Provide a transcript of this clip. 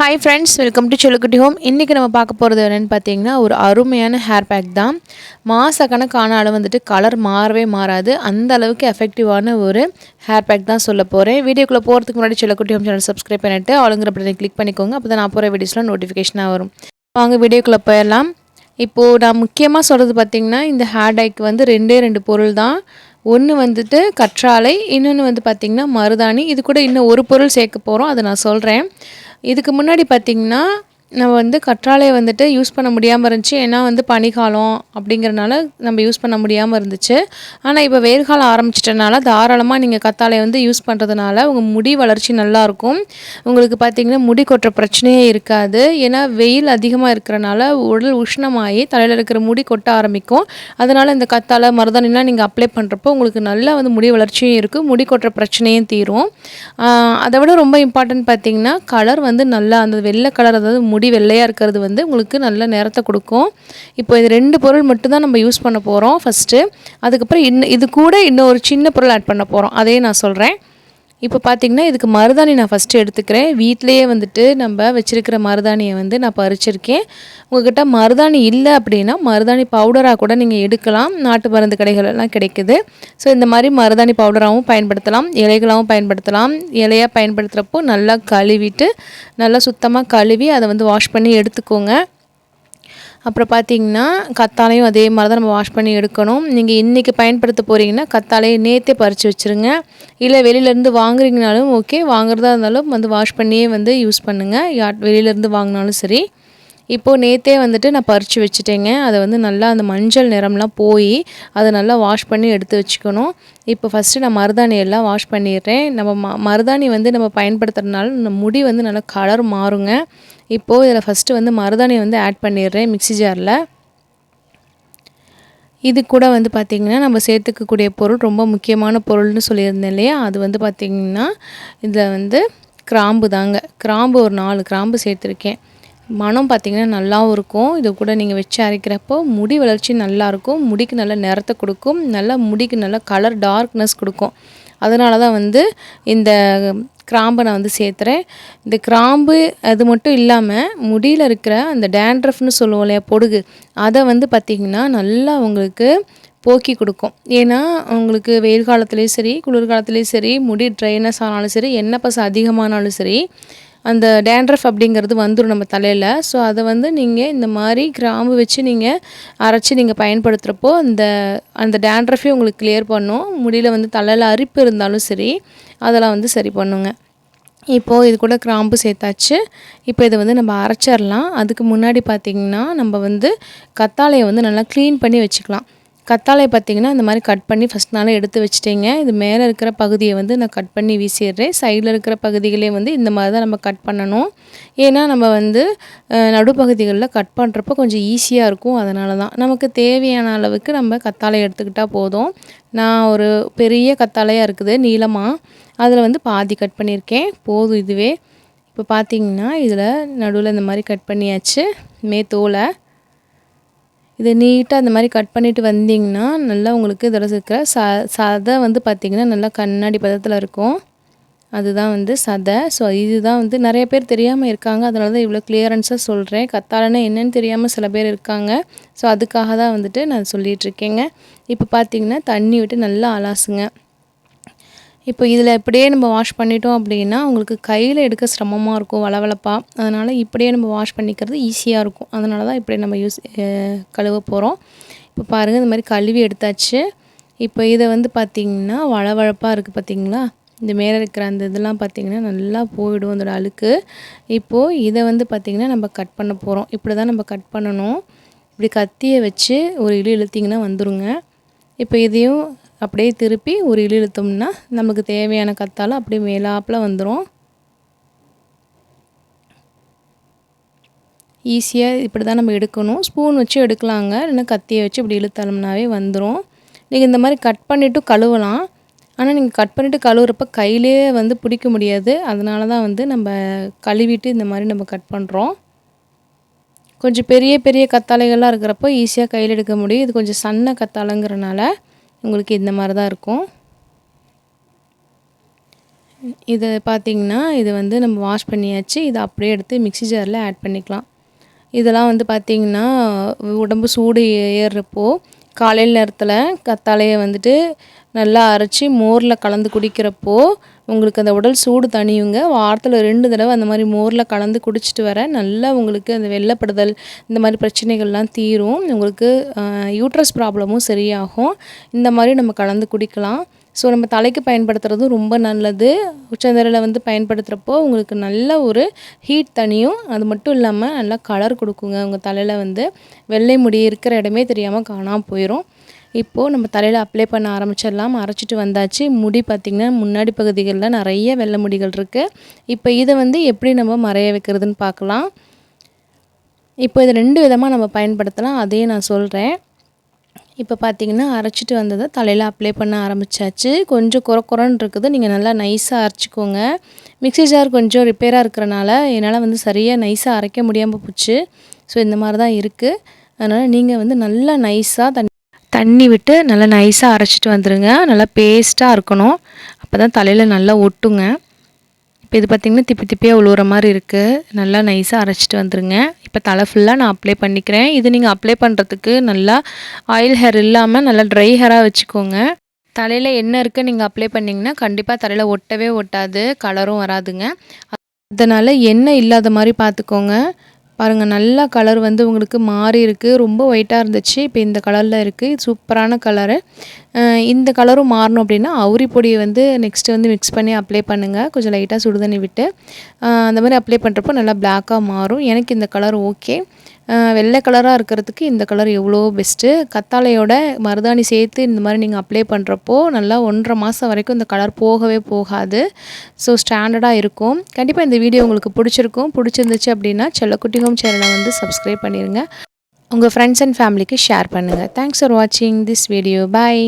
Hi friends welcome to Selukutti home இன்றைக்கி நம்ம பார்க்க போகிறது என்னென்னு பார்த்தீங்கன்னா ஒரு அருமையான ஹேர் பேக் தான். மாத கணக்கானாலும் வந்துட்டு கலர் மாறவே மாறாது. அந்த அளவுக்கு எஃபெக்டிவான ஒரு ஹேர் பேக் தான் சொல்ல போகிறேன் வீடியோக்குள்ளே போகிறதுக்கு முன்னாடி செலுக்குட்டி ஹோம் சேனல் சப்ஸ்கிரைப் பண்ணிவிட்டு ஆளுங்கிற பட்டனை கிளிக் பண்ணிக்கோங்க. அப்போ தான் நான் போகிற வீடியோஸ்லாம் நோட்டிஃபிகேஷனாக வரும். வாங்க வீடியோக்குள்ளே போயிடலாம். இப்போது நான் முக்கியமாக சொல்கிறது பார்த்திங்கன்னா இந்த ஹேர் டைக்கு வந்து ரெண்டே ரெண்டு பொருள் தான். ஒன்று வந்துட்டு கற்றாழை இன்னொன்று வந்து பார்த்திங்கன்னா மருதாணி. இது கூட இன்னும் ஒரு பொருள் சேர்க்க போகிறோம் அதை நான் சொல்கிறேன் இதுக்கு முன்னாடி பார்த்திங்கன்னா நம்ம வந்து கற்றாழையை வந்துட்டு யூஸ் பண்ண முடியாமல் இருந்துச்சு. ஏன்னா வந்து பனிக்காலம் அப்படிங்கிறனால நம்ம யூஸ் பண்ண முடியாமல் இருந்துச்சு. ஆனால் இப்போ வெயில் காலம் ஆரம்பிச்சிட்டனால தாராளமாக நீங்கள் கத்தாழையை வந்து யூஸ் பண்ணுறதுனால உங்கள் முடி வளர்ச்சி நல்லாயிருக்கும் உங்களுக்கு பார்த்திங்கன்னா முடி கொட்டுற பிரச்சனையே இருக்காது. ஏன்னா வெயில் அதிகமாக இருக்கிறனால உடல் உஷ்ணமாகி தலையில் இருக்கிற முடி கொட்ட ஆரம்பிக்கும். அதனால் இந்த கத்தாழை மருதாணிலாம் நீங்கள் அப்ளை பண்ணுறப்போ உங்களுக்கு நல்லா வந்து முடி வளர்ச்சியும் இருக்கும். முடி கொட்டுற பிரச்சனையும் தீரும். அதை விட ரொம்ப இம்பார்ட்டன்ட் பார்த்திங்கன்னா கலர் வந்து நல்லா அந்த வெள்ளை கலர் அதாவது முடி வெள்ளையாக இருக்கிறது வந்து உங்களுக்கு நல்ல நேரத்தை கொடுக்கும். இப்போ இது ரெண்டு பொருள் மட்டும்தான் நம்ம யூஸ் பண்ண போகிறோம் ஃபஸ்ட்டு அதுக்கப்புறம் இன்னும் இது கூட இன்னும் ஒரு சின்ன பொருள் ஆட் பண்ண போகிறோம் அதையும் நான் சொல்கிறேன் இப்போ பார்த்திங்கன்னா இதுக்கு மருதாணி நான் ஃபஸ்ட்டு எடுத்துக்கிறேன். வீட்டிலையே வந்துட்டு நம்ம வச்சுருக்கிற மருதாணியை வந்து நான் பறிச்சிருக்கேன். உங்கள்கிட்ட மருதாணி இல்லை அப்படின்னா மருதாணி பவுடராக கூட நீங்கள் எடுக்கலாம். நாட்டு மருந்து கடைகளெல்லாம் கிடைக்குது. ஸோ இந்த மாதிரி மருதாணி பவுடராகவும் பயன்படுத்தலாம். இலைகளாகவும் பயன்படுத்தலாம். இலையாக பயன்படுத்துகிறப்போ நல்லா கழுவிட்டு நல்லா சுத்தமாக கழுவி அதை வந்து வாஷ் பண்ணி எடுத்துக்கோங்க. அப்புறம் பார்த்தீங்கன்னா கத்தாலையும் அதே மாதிரி தான் நம்ம வாஷ் பண்ணி எடுக்கணும். நீங்கள் இன்றைக்கி பயன்படுத்த போகிறீங்கன்னா கத்தாலையை நேற்றே பறித்து வச்சுருங்க. இல்லை வெளியிலேருந்து வாங்குறீங்கனாலும் ஓகே வாங்குறதா இருந்தாலும் வந்து வாஷ் பண்ணியே வந்து யூஸ் பண்ணுங்கள் யார் வெளியிலேருந்து வாங்கினாலும் சரி. இப்போது நேற்றே வந்துட்டு நான் பறித்து வச்சுட்டேங்க. அதை வந்து நல்லா அந்த மஞ்சள் நிறம்லாம் போய் அதை நல்லா வாஷ் பண்ணி எடுத்து வச்சுக்கணும். இப்போ ஃபஸ்ட்டு நான் மருதாணி எல்லாம் வாஷ் பண்ணிடுறேன். நம்ம ம மருதாணி வந்து நம்ம பயன்படுத்துறதுனால நம்ம முடி வந்து நல்லா கலர் மாறுங்க. இப்போது இதில் ஃபஸ்ட்டு வந்து மருதாணி வந்து ஆட் பண்ணிடுறேன் மிக்சி ஜாரில் இது கூட வந்து பார்த்திங்கன்னா நம்ம சேர்த்துக்கக்கூடிய பொருள் ரொம்ப முக்கியமான பொருள்னு சொல்லியிருந்தேன் இல்லையா? அது வந்து பார்த்திங்கன்னா இதில் வந்து கிராம்பு தாங்க. கிராம்பு ஒரு நாலு கிராம்பு சேர்த்துருக்கேன். மனம் பார்த்திங்கன்னா நல்லாவும் இருக்கும். இது கூட நீங்கள் வச்சு அரைக்கிறப்போ முடி வளர்ச்சி நல்லாயிருக்கும் முடிக்கு நல்ல நிறத்தை கொடுக்கும். நல்லா முடிக்கு நல்ல கலர் டார்க்னஸ் கொடுக்கும். அதனால தான் வந்து இந்த கிராம்பை நான் வந்து சேர்த்துறேன். இந்த கிராம்பு அது மட்டும் இல்லாமல் முடியில் இருக்கிற அந்த டேண்ட்ரஃப்னு சொல்லுவோம் இல்லையா பொடுகு அதை வந்து பார்த்திங்கன்னா நல்லா உங்களுக்கு போக்கி கொடுக்கும். ஏன்னா உங்களுக்கு வெயில் காலத்துலேயும் சரி குளிர்காலத்துலேயும் சரி முடி ட்ரைனஸ் ஆனாலும் சரி எண்ணெய் பசு அதிகமானாலும் சரி அந்த டேண்ட்ரஃப் அப்படிங்கிறது வந்துடும் நம்ம தலையில். ஸோ அதை வந்து நீங்கள் இந்த மாதிரி கிராம்பு வச்சு நீங்கள் அரைச்சி நீங்கள் பயன்படுத்துகிறப்போ அந்த அந்த டேண்ட்ரஃபே உங்களுக்கு கிளியர் பண்ணும். முடியில் வந்து தலையில் அரிப்பு இருந்தாலும் சரி அதெல்லாம் வந்து சரி பண்ணுங்க. இப்போது இது கூட கிராம்பு சேர்த்தாச்சு. இப்போ இதை வந்து நம்ம அரைச்சிடலாம். அதுக்கு முன்னாடி பார்த்திங்கன்னா நம்ம வந்து கத்தாழையை வந்து நல்லா க்ளீன் பண்ணி வச்சுக்கலாம். கத்தாழை பார்த்திங்கன்னா இந்த மாதிரி கட் பண்ணி ஃபஸ்ட் நாளே எடுத்து வச்சிட்டிங்க. இது மேலே இருக்கிற பகுதியை வந்து நான் கட் பண்ணி வீசிடுறேன். சைடில் இருக்கிற பகுதிகளே வந்து இந்த மாதிரி தான் நம்ம கட் பண்ணணும். ஏன்னா நம்ம வந்து நடுப்பகுதிகளில் கட் பண்ணுறப்போ கொஞ்சம் ஈஸியாக இருக்கும். அதனால தான். நமக்கு தேவையான அளவுக்கு நம்ம கத்தாழை எடுத்துக்கிட்டால் போதும். நான் ஒரு பெரிய கத்தாழையாக இருக்குது நீளமாக அதில் வந்து பாதி கட் பண்ணியிருக்கேன். போதும் இதுவே. இப்போ பார்த்திங்கன்னா இதில் நடுவில் இந்த மாதிரி கட் பண்ணியாச்சு. மே தோலை இதை நீட்டாக அந்த மாதிரி கட் பண்ணிவிட்டு வந்தீங்கன்னா நல்லா உங்களுக்கு இதில் இருக்கிற ச சதை வந்து பார்த்திங்கன்னா நல்லா கண்ணாடி பதத்தில் இருக்கும். அதுதான் வந்து சதை. ஸோ இதுதான் வந்து நிறைய பேர் தெரியாமல் இருக்காங்க. அதனால தான் இவ்வளோ கிளியரன்ஸாக சொல்கிறேன் கத்தாழனா என்னென்னு தெரியாமல் சில பேர் இருக்காங்க. ஸோ அதுக்காக தான் வந்துட்டு நான் சொல்லிகிட்ருக்கேங்க இப்போ பார்த்திங்கன்னா தண்ணி விட்டு நல்லா அலாசுங்க. இப்போ இதில் இப்படியே நம்ம வாஷ் பண்ணிட்டோம் அப்படின்னா உங்களுக்கு கையில் எடுக்க சிரமமாக இருக்கும் வளவளப்பாக அதனால் இப்படியே நம்ம வாஷ் பண்ணிக்கிறது ஈஸியாக இருக்கும். அதனால தான் இப்படி நம்ம யூஸ் கழுவ போகிறோம் இப்போ பாருங்கள் இந்த மாதிரி கழுவி எடுத்தாச்சு. இப்போ இதை வந்து பார்த்திங்கன்னா வளவழப்பாக இருக்குது பார்த்திங்களா? இந்த மேலே இருக்கிற அந்த இதெல்லாம் பார்த்திங்கன்னா நல்லா போயிடும் அதோட அழுக்கு. இப்போது இதை வந்து பார்த்திங்கன்னா நம்ம கட் பண்ண போகிறோம் இப்படி தான் நம்ம கட் பண்ணணும். இப்படி கத்தியை வச்சு ஒரு இழு இழுத்திங்கன்னா வந்துடுங்க இப்போ இதையும் அப்படியே திருப்பி ஒரு இழு இழுத்தோம்னா நமக்கு தேவையான கத்தாலும் அப்படியே மேலாப்பில் வந்துடும் ஈஸியாக இப்படி தான் நம்ம எடுக்கணும். ஸ்பூன் வச்சு எடுக்கலாங்க. இல்லைன்னா கத்தியை வச்சு இப்படி இழுத்தோம்னாவே வந்துடும் நீங்கள் இந்த மாதிரி கட் பண்ணிவிட்டு கழுவலாம். ஆனால் நீங்கள் கட் பண்ணிவிட்டு கழுவுறப்ப கையிலே வந்து பிடிக்க முடியாது. அதனால தான் வந்து நம்ம கழுவிட்டு இந்த மாதிரி நம்ம கட் பண்ணுறோம் கொஞ்சம் பெரிய பெரிய கத்தாழைகள்லாம் இருக்கிறப்போ ஈஸியாக கையில் எடுக்க முடியும். இது கொஞ்சம் சன்ன கத்தாழைங்கிறனால. உங்களுக்கு இந்த மாதிரி தான் இருக்கும். இதை பார்த்திங்கன்னா இது வந்து நம்ம வாஷ் பண்ணியாச்சு. இதை அப்படியே எடுத்து மிக்சி ஜாரில் ஆட் பண்ணிக்கலாம். இதெல்லாம் வந்து பார்த்திங்கன்னா உடம்பு சூடு ஏறுறப்போ காலையில் நேரத்தில் கத்தாழையை வந்துட்டு நல்லா அரைச்சி மோரில் கலந்து குடிக்கிறப்போ உங்களுக்கு அந்த உடல் சூடு தணியுங்க. வாரத்தில் ரெண்டு தடவை அந்த மாதிரி மோரில் கலந்து குடிச்சிட்டு வர நல்லா உங்களுக்கு அந்த வெள்ளப்படுதல் இந்த மாதிரி பிரச்சனைகள்லாம் தீரும். உங்களுக்கு யூட்ரஸ் ப்ராப்ளமும் சரியாகும். இந்த மாதிரி நம்ம கலந்து குடிக்கலாம். ஸோ நம்ம தலைக்கு பயன்படுத்துகிறதும் ரொம்ப நல்லது. உச்சந்தரையில் வந்து பயன்படுத்துகிறப்போ உங்களுக்கு நல்ல ஒரு ஹீட் தனியும் அது மட்டும் இல்லாமல் நல்லா கலர் கொடுக்குங்க. உங்கள் தலையில் வந்து வெள்ளை முடி இருக்கிற இடமே தெரியாமல் காணாமல் போயிடும் இப்போது நம்ம தலையில் அப்ளை பண்ண ஆரம்பிச்சிடலாம். அரைச்சிட்டு வந்தாச்சு. முடி பார்த்திங்கன்னா முன்னாடி பகுதிகளில் நிறைய வெள்ளை முடிகள் இருக்குது இப்போ இதை வந்து எப்படி நம்ம மறைய வைக்கிறதுன்னு பார்க்கலாம். இப்போ இது ரெண்டு விதமாக நம்ம பயன்படுத்தலாம். அதையும் நான் சொல்கிறேன் இப்போ பார்த்தீங்கன்னா அரைச்சிட்டு வந்ததை தலையில் அப்ளை பண்ண ஆரம்பித்தாச்சு கொஞ்சம் குறை குறன்னு இருக்குது. நீங்கள் நல்லா நைஸாக அரைச்சிக்கோங்க. மிக்ஸி ஜார் கொஞ்சம் ரிப்பேராக இருக்கிறனால என்னால் வந்து சரியாக நைஸாக அரைக்க முடியாமல் போச்சு. ஸோ இந்த மாதிரி தான் இருக்குது அதனால் நீங்கள் வந்து நல்லா நைஸாக தண்ணி தண்ணி விட்டு நல்லா நைஸாக அரைச்சிட்டு வந்துடுங்க நல்லா பேஸ்ட்டாக இருக்கணும். அப்போ தான் தலையில் நல்லா ஒட்டுங்க. இப்போ இது பார்த்திங்கன்னா திப்பி திப்பியாக உழுவுற மாதிரி இருக்குது நல்லா நைஸாக அரைச்சிட்டு வந்துடுங்க இப்போ தலை ஃபுல்லாக நான் அப்ளை பண்ணிக்கிறேன். இது நீங்கள் அப்ளை பண்ணுறதுக்கு நல்லா ஆயில் ஹேர் இல்லாமல் நல்லா ட்ரை ஹேராக வச்சுக்கோங்க. தலையில் என்ன இருக்குது நீங்கள் அப்ளை பண்ணிங்கன்னா கண்டிப்பாக தலையில் ஒட்டவே ஒட்டாது. கலரும் வராதுங்க. அதனால் எண்ணெய் இல்லாத மாதிரி பார்த்துக்கோங்க பாருங்கள் நல்லா கலர் வந்து உங்களுக்கு மாறி இருக்குது ரொம்ப ஒயிட்டாக இருந்துச்சு. இப்போ இந்த கலரில் இருக்குது சூப்பரான கலரு இந்த கலரும் மாறணும் அப்படின்னா அவுரி பொடியை வந்து நெக்ஸ்ட்டு வந்து மிக்ஸ் பண்ணி அப்ளை பண்ணுங்கள் கொஞ்சம் லைட்டாக சுடுதண்ணி விட்டு. அந்த மாதிரி அப்ளை பண்ணுறப்போ நல்லா பிளாக்காக மாறும். எனக்கு இந்த கலர் ஓகே வெள்ளை கலராக இருக்கிறதுக்கு இந்த கலர் எவ்வளோ பெஸ்ட்டு கத்தாழையோட மருதாணி சேர்த்து இந்த மாதிரி நீங்கள் அப்ளை பண்ணுறப்போ நல்லா ஒன்றரை மாதம் வரைக்கும் இந்த கலர் போகவே போகாது. ஸோ ஸ்டாண்டர்டாக இருக்கும். கண்டிப்பாக இந்த வீடியோ உங்களுக்கு பிடிச்சிருக்கும். பிடிச்சிருந்துச்சு அப்படின்னா செல்லக்குட்டி ஹோம் சேனலை வந்து சப்ஸ்கிரைப் பண்ணிடுங்க உங்கள் ஃப்ரெண்ட்ஸ் அண்ட் ஃபேமிலிக்கு ஷேர் பண்ணுங்கள் தேங்க்ஸ் ஃபார் வாட்சிங் திஸ் வீடியோ பாய்